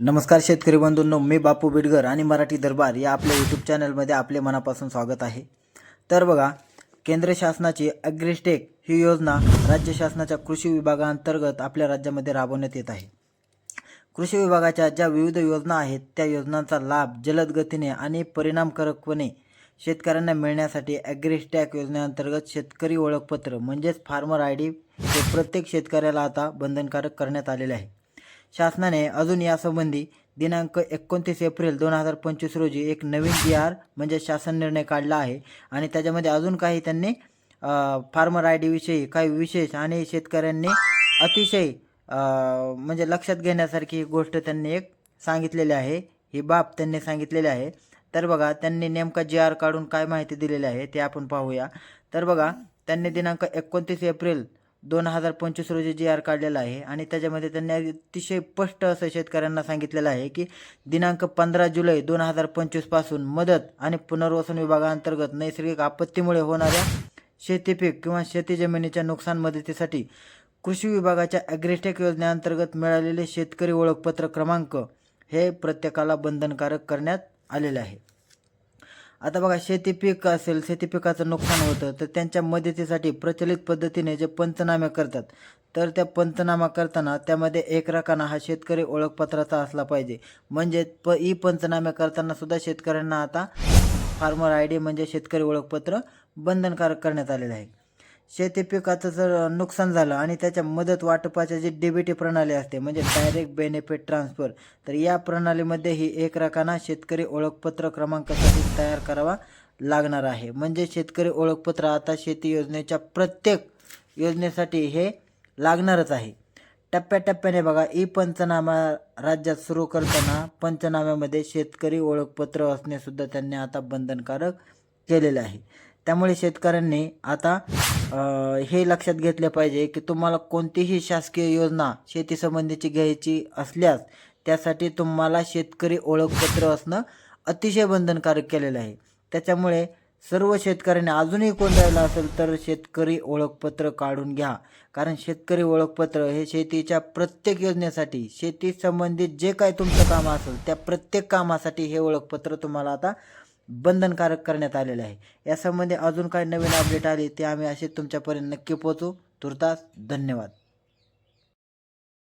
नमस्कार शेतकरी बंधूंनो मी बापू बिडगर आणि मराठी दरबार या आपल्या यूट्यूब चॅनलमध्ये आपले मनापासून स्वागत आहे. तर बघा केंद्र शासनाची अग्रिस्टेक ही योजना राज्य शासनाच्या कृषी विभागाअंतर्गत आपल्या राज्यामध्ये राबवण्यात येत आहे. कृषी विभागाच्या ज्या विविध योजना आहेत त्या योजनांचा लाभ जलद गतीने आणि परिणामकारकपणे शेतकऱ्यांना मिळण्यासाठी ॲग्रिस्टॅक योजनेअंतर्गत शेतकरी ओळखपत्र म्हणजेच फार्मर आय डी हे प्रत्येक शेतकऱ्याला आता बंधनकारक करण्यात आलेले आहे. शासनाने अजून यासंबंधी दिनांक एकोणतीस एप्रिल दोन हजार पंचवीस रोजी एक नवीन जी आर म्हणजे शासन निर्णय काढला आहे. आणि त्याच्यामध्ये अजून काही त्यांनी फार्मर आय डीविषयी काही विशेष आणि शेतकऱ्यांनी अतिशय म्हणजे लक्षात घेण्यासारखी ही गोष्ट त्यांनी एक सांगितलेली आहे. ही बाब त्यांनी सांगितलेली आहे. तर बघा त्यांनी नेमका जी आर काढून काय माहिती दिलेली आहे ते आपण पाहूया. तर बघा त्यांनी दिनांक एकोणतीस एप्रिल दोन हजार पंचवीस रोजी जी आर काढलेला आहे आणि त्याच्यामध्ये त्यांनी अतिशय स्पष्ट असं शेतकऱ्यांना सांगितलेलं आहे की दिनांक पंधरा जुलै दोन हजार पंचवीसपासून मदत आणि पुनर्वसन विभागाअंतर्गत नैसर्गिक आपत्तीमुळे होणाऱ्या शेतीपीक किंवा शेती जमिनीच्या नुकसान मदतीसाठी कृषी विभागाच्या ॲग्रिस्टेक योजनेअंतर्गत मिळालेले शेतकरी ओळखपत्र क्रमांक हे प्रत्येकाला बंधनकारक करण्यात आलेले आहे. आता बघा शेती पीक असेल शेती पिकाचं नुकसान होतं तर त्यांच्या मदतीसाठी प्रचलित पद्धतीने जे पंचनामे करतात तर त्या पंचनामा करताना त्यामध्ये एक रकाना हा शेतकरी ओळखपत्राचा असला पाहिजे. म्हणजे प ई पंचनामे करताना सुद्धा शेतकऱ्यांना आता फार्मर आय डी म्हणजे शेतकरी ओळखपत्र बंधनकारक करण्यात आलेलं आहे. शेती पिकाचं जर नुकसान झालं आणि त्याच्या मदत वाटपाच्या जी डीबीटी प्रणाली असते म्हणजे डायरेक्ट बेनिफिट ट्रान्सफर तर या प्रणालीमध्ये ही एक रकाना शेतकरी ओळखपत्र क्रमांकासाठी तयार करावा लागणार आहे. म्हणजे शेतकरी ओळखपत्र आता शेती योजनेच्या प्रत्येक योजनेसाठी हे लागणारच आहे. टप्प्याटप्प्याने बघा ई पंचनामा राज्यात सुरू करताना पंचनाम्यामध्ये शेतकरी ओळखपत्र असणे सुद्धा त्यांनी आता बंधनकारक केलेलं आहे. त्यामुळे शेतकऱ्यांनी आता हे लक्षात घेतले पाहिजे की तुम्हाला कोणतीही शासकीय योजना शेतीसंबंधीची घ्यायची असल्यास त्यासाठी तुम्हाला शेतकरी ओळखपत्र असणं अतिशय बंधनकारक केलेलं आहे. त्याच्यामुळे सर्व शेतकऱ्यांनी अजूनही कोण राहिला असेल तर शेतकरी ओळखपत्र काढून घ्या. कारण शेतकरी ओळखपत्र हे शेतीच्या प्रत्येक योजनेसाठी शेती संबंधित जे काय तुमचं काम असेल त्या प्रत्येक कामासाठी हे ओळखपत्र तुम्हाला आता बंधनकारक करण्यात आलेले आहे. यासंबंधी अजून काही नवीन अपडेट आले ते आम्ही असे तुमच्यापर्यंत नक्की पोहोचू. तुर्तास धन्यवाद.